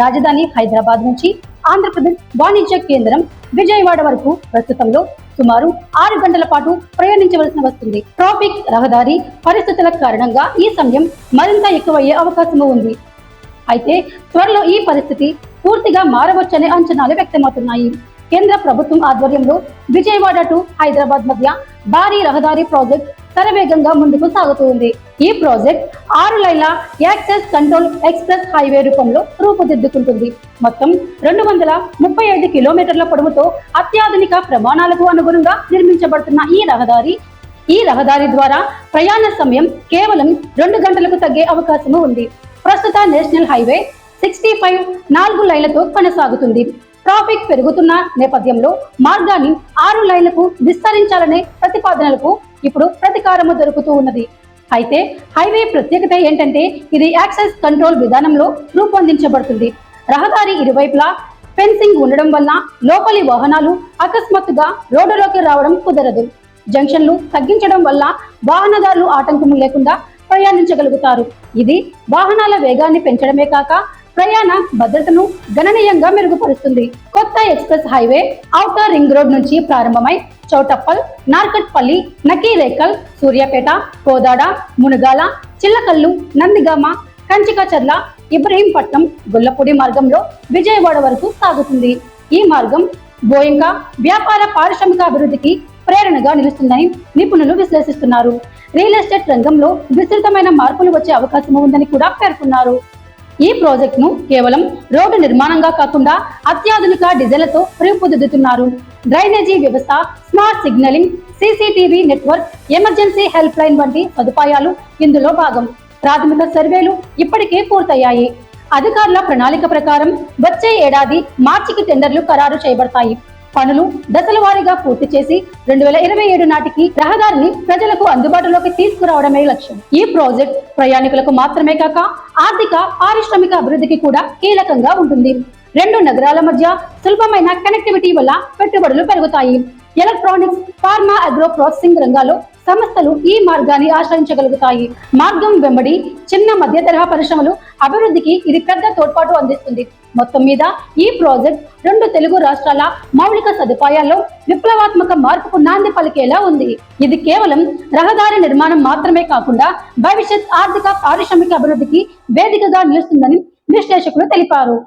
రాజధాని హైదరాబాద్ నుంచి ఆంధ్రప్రదేశ్ వాణిజ్య కేంద్రం విజయవాడ వరకు ప్రస్తుతంలో సుమారు ఆరు గంటల పాటు ప్రయాణించవలసి వస్తుంది. ట్రాఫిక్ రహదారి పరిస్థితుల కారణంగా ఈ సమయం మరింత ఎక్కువయ్యే అవకాశము ఉంది. అయితే త్వరలో ఈ పరిస్థితి పూర్తిగా మారవచ్చనే అంచనాలు వ్యక్తమవుతున్నాయి. కేంద్ర ప్రభుత్వం ఆధ్వర్యంలో విజయవాడ టు హైదరాబాద్ మధ్య భారీ రహదారి ప్రాజెక్ట్ శరవేగంగా ముందుకు సాగుతుంది. ఈ ప్రాజెక్ట్ ఆరు లైన్ల యాక్సెస్ కంట్రోల్ ఎక్స్ప్రెస్ హైవే రూపంలో రూపుదిద్దుకుంటుంది. మొత్తం రెండు వందల ముప్పై ఐదు కిలోమీటర్ల పొడవుతో అత్యాధునిక ప్రమాణాలకు అనుగుణంగా నిర్మించబడుతున్న ఈ రహదారి ఈ రహదారి ద్వారా ప్రయాణ సమయం కేవలం రెండు గంటలకు తగ్గే అవకాశము ఉంది. ప్రస్తుత నేషనల్ హైవే సిక్స్టీ ఫైవ్ నాలుగు లైన్లతో కొనసాగుతుంది. ట్రాఫిక్ పెరుగుతున్న నేపథ్యంలో మార్గాన్ని ఆరు లైన్లకు విస్తరించాలనే ప్రతిపాదనలకు ఇప్పుడు ప్రతికారము దొరుకుతూ ఉన్నది. అయితే హైవే ప్రత్యేకత ఏంటంటే ఇది యాక్సెస్ కంట్రోల్ విధానంలో రూపొందించబడుతుంది. రహదారి ఇరువైపులా ఫెన్సింగ్ ఉండడం వల్ల లోపలి వాహనాలు అకస్మాత్తుగా రోడ్డులోకి రావడం కుదరదు. జంక్షన్లు తగ్గించడం వల్ల వాహనదారులు ఆటంకం లేకుండా ప్రయాణించగలుగుతారు. ఇది వాహనాల వేగాన్ని పెంచడమే కాక ప్రయాణ భద్రతను గణనీయంగా మెరుగుపరుస్తుంది. కొత్త express highway outer ring road నుంచి ప్రారంభమై చౌటప్పల్ నార్కట్పల్లి నకీరేకల్ సూర్యాపేట కోదాడ మునుగాల చిల్లకల్లు నందిగామ కంచికచర్ల ఇబ్రహీంపట్నం గొల్లపూడి మార్గంలో విజయవాడ వరకు సాగుతుంది. ఈ మార్గం బోయింక వ్యాపార పారిశ్రామిక అభివృద్ధికి ప్రేరణగా నిలుస్తుందని నిపుణులు విశ్లేషిస్తున్నారు. రియల్ ఎస్టేట్ రంగంలో విస్తృతమైన మార్పులు వచ్చే అవకాశం ఉందని కూడా పేర్కొన్నారు. ఈ ప్రాజెక్ట్ను కేవలం రోడ్డు నిర్మాణంగా కాకుండా అత్యాధునిక డిజైన్లతో రూపుదిద్దుతున్నారు డ్రైనేజీ వ్యవస్థ smart signalling CCTV network emergency help line వంటి సదుపాయాలు ఇందులో భాగం. ప్రాథమిక సర్వేలు ఇప్పటికే పూర్తయ్యాయి. అధికారుల ప్రణాళిక ప్రకారం వచ్చే ఏడాది మార్చికి టెండర్లు ఖరారు చేయబడతాయి. పనులు దశల వారీగా పూర్తి చేసి రెండు వేల ఇరవై ఏడు నాటికి రహదారిని ప్రజలకు అందుబాటులోకి తీసుకురావడమే లక్ష్యం. ఈ ప్రాజెక్ట్ ప్రయాణికులకు మాత్రమే కాక ఆర్థిక పారిశ్రామిక అభివృద్ధికి కూడా కీలకంగా ఉంటుంది. రెండు నగరాల మధ్య సులభమైన కనెక్టివిటీ వల్ల పెట్టుబడులు పెరుగుతాయి. ఎలక్ట్రానిక్స్ ఫార్మా అగ్రో ప్రాసెసింగ్ రంగాల్లో సంస్థలు ఈ మార్గాన్ని ఆశ్రయించగలుగుతాయి. మార్గం వెంబడి చిన్న మధ్య తరహా పరిశ్రమలు అభివృద్ధికి ఇది పెద్ద తోడ్పాటు అందిస్తుంది. మొత్తం మీద ఈ ప్రాజెక్ట్ రెండు తెలుగు రాష్ట్రాల మౌలిక సదుపాయాల్లో విప్లవాత్మక మార్పుకు నాంది పలికేలా ఉంది. ఇది కేవలం రహదారి నిర్మాణం మాత్రమే కాకుండా భవిష్యత్ ఆర్థిక పారిశ్రామిక అభివృద్ధికి వేదికగా నిలుస్తుందని విశ్లేషకులు తెలిపారు.